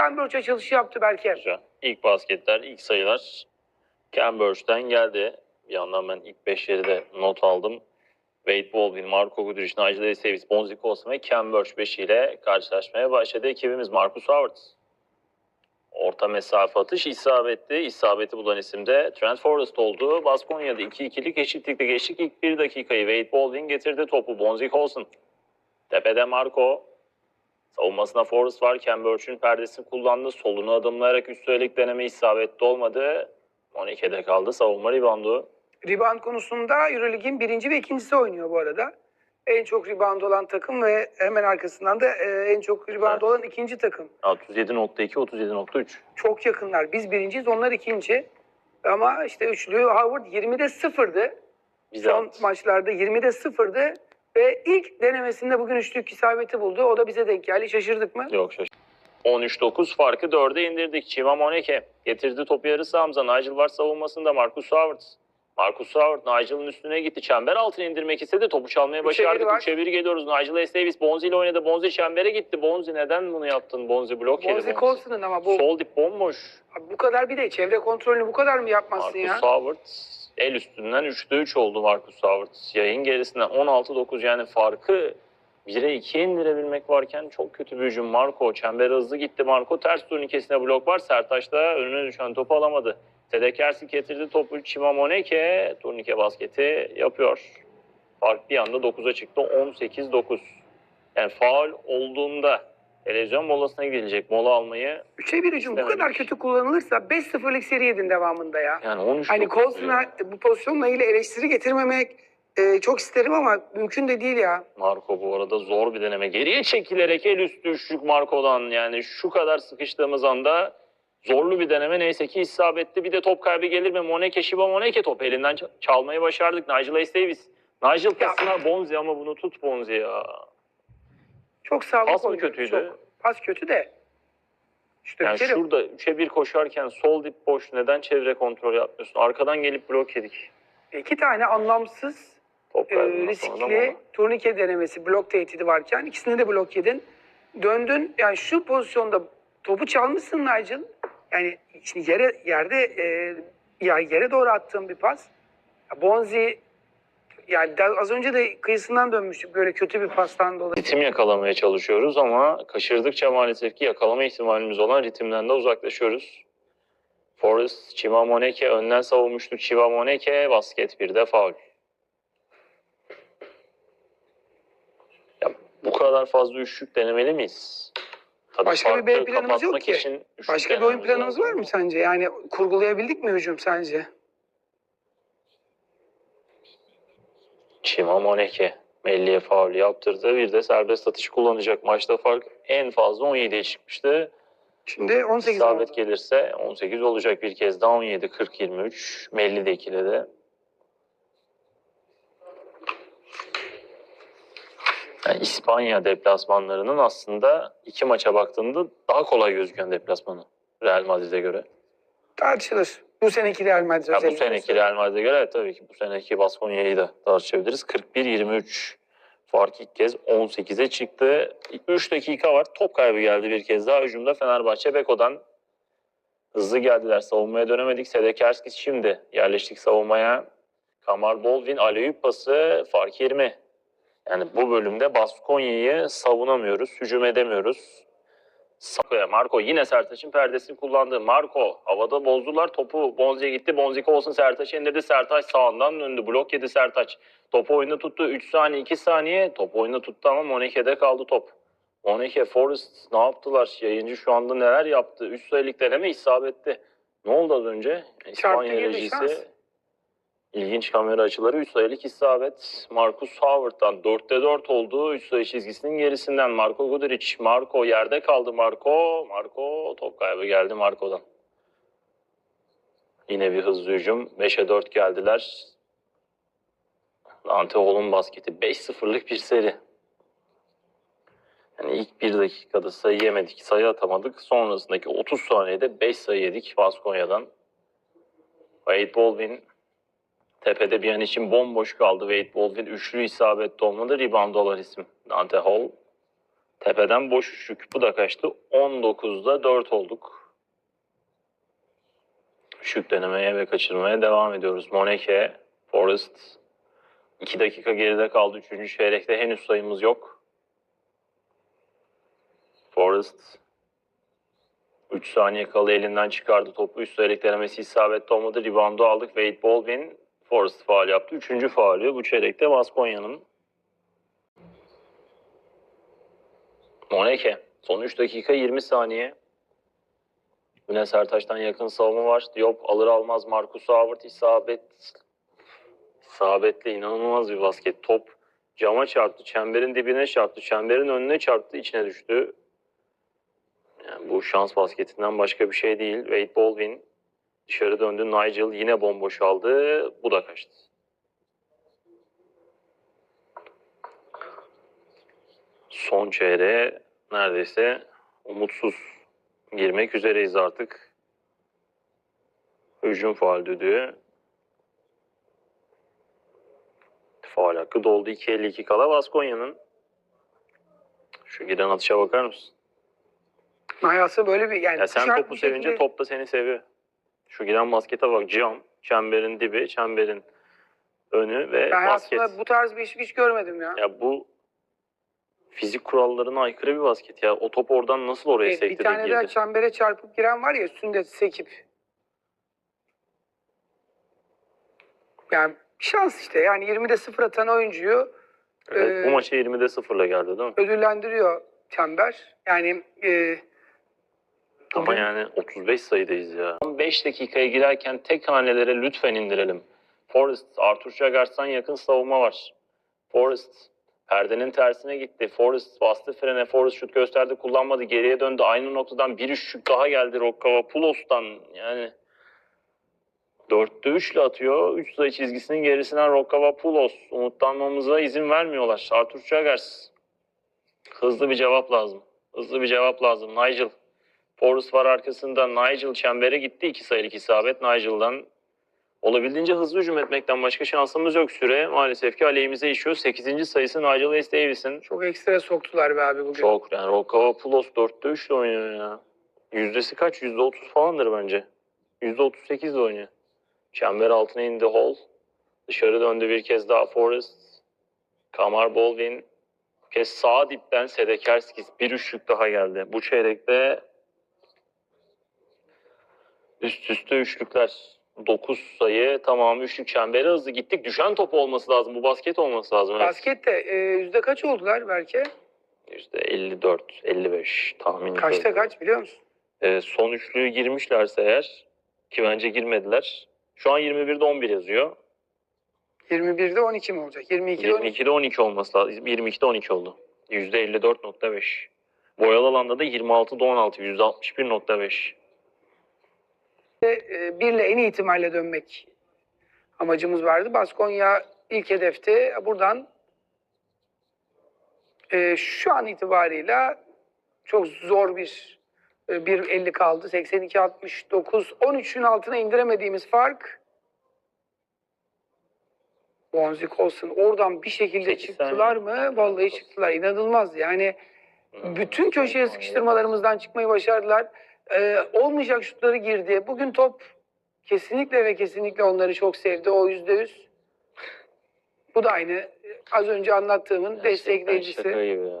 Cambridge açılışı yaptı Berker. Güzel. İlk basketler, ilk sayılar Cambridge'den geldi. Bir yandan ben ilk beşleri de not aldım. Wade Baldwin, Marco Guduric, Nigel Davis, Bonzi Colson ve Cambridge beşiyle karşılaşmaya başladı. Ekibimiz Marcus Howard. Orta mesafe atış isabetli. İsabeti bulan isim de Trent Forrest oldu. Baskonya'da 2-2'lik eşitlikle geçtik. İlk bir dakikayı Wade Baldwin getirdi topu. Bonzi Colson. Tepede Marco. Savunmasına Forrest var. Cambridge'ün perdesini kullandı. Solunu adımlayarak üst üstelik deneme isabetli olmadı. 12'de kaldı. Savunma ribandı. Rebound konusunda Eurolig'in birinci ve ikincisi oynuyor bu arada. En çok rebound olan takım ve hemen arkasından da e, en çok rebound Evet. olan ikinci takım. 37.2, 37.3. Çok yakınlar. Biz birinciyiz, onlar ikinci. Ama işte üçlü Howard 20'de sıfırdı. Bize Son maçlarda 20'de sıfırdı. Ve ilk denemesinde bugün üçlük isabeti buldu. O da bize denk geldi. Şaşırdık mı? Yok şaşırdım. 13-9 farkı 4'e indirdik. Chiva Moneke getirdi topu yarı sahamıza. Nigel var savunmasında Marcus Howard. Marcus Howard Nigel'ın üstüne gitti. Çember altına indirmek istedi. Topu çalmaya başardık. biri var. 3'e 1 geliyoruz. Nigel S. Davis Bonzi ile oynadı. Bonzi çembere gitti. Bonzi neden bunu yaptın? Bonzi blok yedi. Bonzi Colson'ın ama bu, Sol dip bomboş. bu kadar bir de çevre kontrolünü bu kadar mı yapmazsın Marcus ya? Howard el üstünden 3'te 3 oldu Marcus Howard. Yayın gerisinden 16-9 yani farkı 1'e 2'ye indirebilmek varken çok kötü bir hücum. Marco çember hızlı gitti. Marco ters turnikesine blok var. Sertaç da önüne düşen topu alamadı. Tedekersi getirdi topu. Chimamoneke turnike basketi yapıyor. Fark bir anda 9'a çıktı. 18-9. Yani faul olduğunda televizyon molasına gidilecek. Mola almayı Üçe bir hücum bu kadar kötü kullanılırsa 5-0'lık seri yedin devamında ya. yani 13 Hani Colson'a bu pozisyonla ilgili eleştiri getirmemek e, çok isterim ama mümkün de değil ya. Marco bu arada zor bir deneme. Geriye çekilerek el üstü üçlük Marco'dan yani şu kadar sıkıştığımız anda zorlu bir deneme neyse ki isabetli. Bir de top kaybı gelir mi? Moneke, Shiba Moneke topu elinden ç- çalmayı başardık. Nigel S. Davis. Nigel pasına Bonzi ama bunu tut Bonzi ya. Çok sağlıklı Pas mı oynuyor, kötüydü? çok. Pas kötü de. İşte Yani bir kere şurada 3'e 1 koşarken sol dip boş neden çevre kontrol yapmıyorsun? Arkadan gelip blok yedik. iki tane anlamsız Top e, riskli turnike denemesi, blok tehdidi varken ikisini de blok yedin. Döndün yani şu pozisyonda topu çalmışsın Nigel. Yani şimdi yere yerde e, ya yere doğru attığın bir pas. Bonzi yani az önce de kıyısından dönmüştük böyle kötü bir pastan dolayı. ritim yakalamaya çalışıyoruz ama kaçırdıkça maalesef ki yakalama ihtimalimiz olan ritimden de uzaklaşıyoruz. Forrest, Chimamoneke önden savunmuştu. Chimamoneke basket bir de faul. Ya, bu kadar fazla üçlük denemeli miyiz? Tabii Başka bir B planımız yok ki. Başka bir oyun planımız var mı sence? Yani kurgulayabildik mi hücum sence? Chimamoneke Melli'ye faul yaptırdı. Bir de serbest atış kullanacak. Maçta fark en fazla 17'ye çıkmıştı. Şimdi 18 İsabet oldu. gelirse 18 olacak bir kez daha 17 40 23 Melli de ikiledi. Yani İspanya deplasmanlarının aslında iki maça baktığında daha kolay gözüken deplasmanı Real Madrid'e göre. Tartışılır. Bu seneki Real Madrid Ya bu özellikle. seneki Real Madrid'e göre evet, tabii ki bu seneki Baskonya'yı da tartışabiliriz. 41-23 fark ilk kez 18'e çıktı. 3 dakika var. Top kaybı geldi bir kez daha. Hücumda Fenerbahçe Beko'dan hızlı geldiler. Savunmaya dönemedik. Sedekerskis şimdi yerleştik savunmaya. Kamar Bolvin, Aleyüp pası fark 20. Yani bu bölümde Baskonya'yı savunamıyoruz, hücum edemiyoruz. Sakoya, Marco yine Sertaç'ın perdesini kullandı. Marco havada bozdular topu. Bonzi'ye gitti. Bonzi olsun Sertaç'a indirdi. Sertaç sağından döndü. Blok yedi Sertaç. Topu oyunda tuttu. 3 saniye 2 saniye. Topu oyunda tuttu ama Moneke'de kaldı top. Moneke, Forrest ne yaptılar? Yayıncı şu anda neler yaptı? 3 sayılık deneme isabetli. Ne oldu az önce? İspanya rejisi. İlginç kamera açıları 3 sayılık isabet. Marcus Howard'dan 4'te 4 oldu. 3 sayı çizgisinin gerisinden Marco Guduric. Marco yerde kaldı Marco. Marco top kaybı geldi Marco'dan. Yine bir hızlı hücum. 5'e 4 geldiler. Dante Hall'un basketi 5-0'lık bir seri. Yani ilk bir dakikada sayı yemedik, sayı atamadık. Sonrasındaki 30 saniyede 5 sayı yedik Baskonya'dan. Wade Baldwin Tepede bir an için bomboş kaldı. Wade Baldwin üçlü isabetli olmadı. Rebound olan isim Dante Hall. Tepeden boş üçlük. Bu da kaçtı? 19'da 4 olduk. Şık denemeye ve kaçırmaya devam ediyoruz. Moneke, Forest. 2 dakika geride kaldı. Üçüncü çeyrekte henüz sayımız yok. Forest 3 saniye kala elinden çıkardı topu. Üst çeyrek denemesi isabetli olmadı. Reboundu aldık. Wade Baldwin Forrest faal yaptı. Üçüncü faulü bu çeyrekte Baskonya'nın. Moneke. Son 3 dakika 20 saniye. Güne Sertaç'tan yakın savunma var. Diop alır almaz Marcus Howard isabet isabetle inanılmaz bir basket. Top cama çarptı. Çemberin dibine çarptı. Çemberin önüne çarptı. içine düştü. Yani bu şans basketinden başka bir şey değil. Wade Baldwin dışarı döndü. Nigel yine bomboş aldı. Bu da kaçtı. Son çeyreğe neredeyse umutsuz girmek üzereyiz artık. Hücum faal düdüğü. Faal hakkı doldu. 2.52 kala Baskonya'nın. Şu giden atışa bakar mısın? Hayası böyle bir yani Ya sen topu bir şekilde- sevince top da seni seviyor. Şu giden baskete bak. Cam, çemberin dibi, çemberin önü ve Ben basket. hayatımda bu tarz bir iş hiç görmedim ya. Ya bu fizik kurallarına aykırı bir basket ya. O top oradan nasıl oraya E, bir sekti de tane daha girdi? çembere çarpıp giren var ya üstünde sekip. Yani şans işte yani 20'de 0 atan oyuncuyu Evet, bu e, maça 20'de 0'la geldi değil mi? ödüllendiriyor çember. Yani e, Ama yani 35 sayıdayız ya. 5 dakikaya girerken tek hanelere lütfen indirelim. Forrest, Arthur Jagars'tan yakın savunma var. Forrest, perdenin tersine gitti. Forrest bastı frene. Forrest şut gösterdi, kullanmadı. Geriye döndü. Aynı noktadan bir şut daha geldi Rokkavapulos'tan. Yani 4'te 3 ile atıyor. 3 sayı çizgisinin gerisinden Rokkavapulos. Umutlanmamıza izin vermiyorlar. Arthur Jagars. Hızlı bir cevap lazım. Hızlı bir cevap lazım. Nigel. Forrest var arkasında. Nigel çembere gitti. iki sayılık isabet Nigel'dan. Olabildiğince hızlı hücum etmekten başka şansımız yok. Süre maalesef ki aleyhimize işiyor. 8. sayısı Nigel West Davis'in. çok ekstra soktular be abi bugün. Çok yani Rokavapoulos 4'te 3 ile oynuyor ya. Yüzdesi kaç? %30 falandır bence. %38 de oynuyor. Çember altına indi Hall. Dışarı döndü bir kez daha Forrest. Kamar Baldwin. Bir kez sağ dipten Sedekerskis bir üçlük daha geldi. Bu çeyrekte üst üste üçlükler. 9 sayı tamamı üçlük çembere hızlı gittik. Düşen top olması lazım. Bu basket olması lazım. Evet. Baskette e, yüzde kaç oldular belki? %54, 55 tahmin Kaçta kaç biliyor musun? Ee, son üçlüyü girmişlerse eğer ki bence girmediler. Şu an 21'de 11 yazıyor. 21'de 12 mi olacak? 22'de 12. 22'de 12 olması lazım. 22'de 12 oldu. %54.5. Boyalı alanda da 26'da 16, %61.5. E, birle en iyi ihtimalle dönmek amacımız vardı. Baskonya ilk hedefti. Buradan e, şu an itibarıyla çok zor bir e, 1.50 kaldı. 82-69. 13'ün altına indiremediğimiz fark Bonzi Colson oradan bir şekilde çıktılar mı? Vallahi çıktılar. İnanılmaz. Yani bütün köşeye sıkıştırmalarımızdan çıkmayı başardılar. Ee, olmayacak şutları girdi. Bugün top kesinlikle ve kesinlikle onları çok sevdi. O yüzde yüz. Bu da aynı. Az önce anlattığımın Gerçekten destekleyicisi. Şaka gibi ya.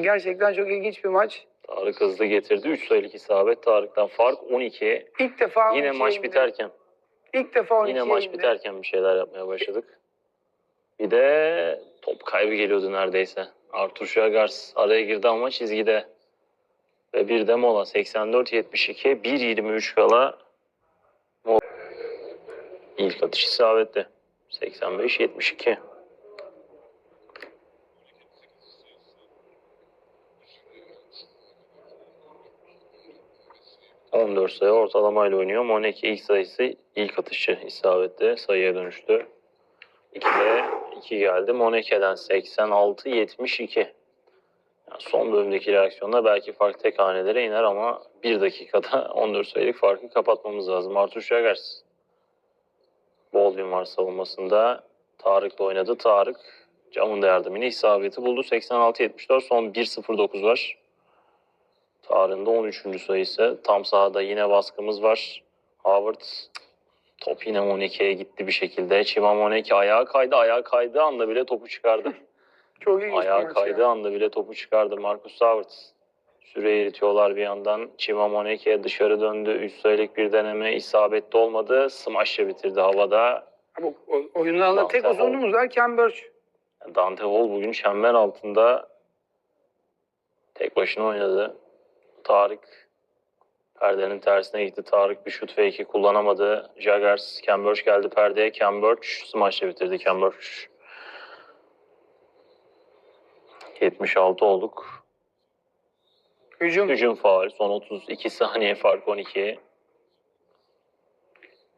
Gerçekten çok ilginç bir maç. Tarık hızlı getirdi. 3 sayılık isabet Tarık'tan. Fark 12. İlk defa Yine 12'ye maç indi. biterken. İlk defa 12'ye Yine maç indi. biterken bir şeyler yapmaya başladık. Bir de top kaybı geliyordu neredeyse. Artur Şagars araya girdi ama çizgide. Ve bir de mola. 84-72, 1.23 kala mola. İlk atış isabetli. 85-72. ...14 sayı ortalamayla oynuyor. Moneki ilk sayısı ilk atışı isabetli sayıya dönüştü. 2'de 2 geldi. Moneke'den 86-72. Yani son bölümdeki reaksiyonda belki fark tek hanelere iner ama bir dakikada 14 sayılık farkı kapatmamız lazım. Artur Şagers. Baldwin var savunmasında. Tarık'la oynadı. Tarık Camın da yardımıyla isabeti buldu. 86-74 son 1-0-9 var. Tarihinde 13. sayısı. Tam sahada yine baskımız var. Howard top yine Moneke'ye gitti bir şekilde. Çiva Moneke ayağa kaydı. Ayağa kaydığı anda bile topu çıkardı. Çok iyi ayağa kaydığı anda bile topu çıkardı. Marcus Howard. Süre eritiyorlar bir yandan. Çiva Moneke dışarı döndü. Üst sayılık bir deneme isabetli olmadı. Smash'la bitirdi havada. Ama o- oyunun aldığı tek uzunluğumuz var Burch. Dante Hall bugün çember altında tek başına oynadı. Tarık perdenin tersine gitti. Tarık bir şut fake'i kullanamadı. Jaggers, Cambridge geldi perdeye. Cambridge smash'la bitirdi Cambridge. 76 olduk. Hücum. Hücum faal. Son 32 saniye fark 12.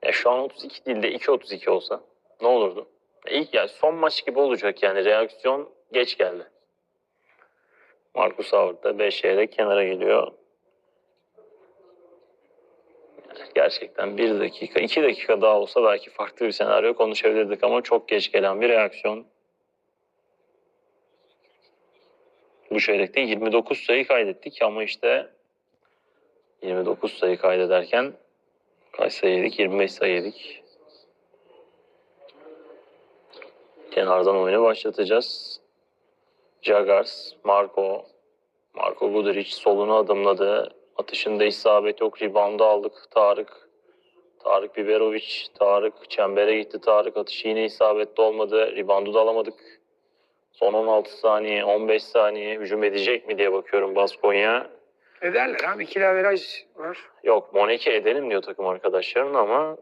Ya şu an 32 değil de 2.32 olsa ne olurdu? İlk yani son maç gibi olacak yani reaksiyon geç geldi. Marcus Howard da 5 yere kenara geliyor. Gerçekten bir dakika, iki dakika daha olsa belki farklı bir senaryo konuşabilirdik ama çok geç gelen bir reaksiyon. Bu çeyrekte 29 sayı kaydettik ama işte 29 sayı kaydederken kaç sayı yedik? 25 sayı yedik. Kenardan oyunu başlatacağız. Jagars, Marco, Marco Guduric solunu adımladı. Atışında isabet yok. Rebound'u aldık. Tarık. Tarık Biberovic. Tarık çembere gitti. Tarık atışı yine isabetli olmadı. Rebound'u da alamadık. Son 16 saniye, 15 saniye hücum edecek mi diye bakıyorum Baskonya. Ederler abi. İkili averaj var. Yok Moneke edelim diyor takım arkadaşların ama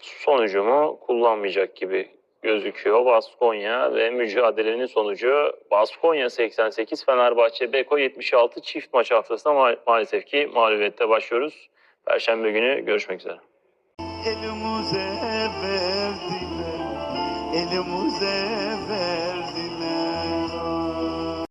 son hücumu kullanmayacak gibi gözüküyor Baskonya ve mücadelenin sonucu Baskonya 88 Fenerbahçe Beko 76 çift maç haftasına ma- maalesef ki mağlubiyette başlıyoruz. Perşembe günü görüşmek üzere. elimize verdiler, elimize verdiler.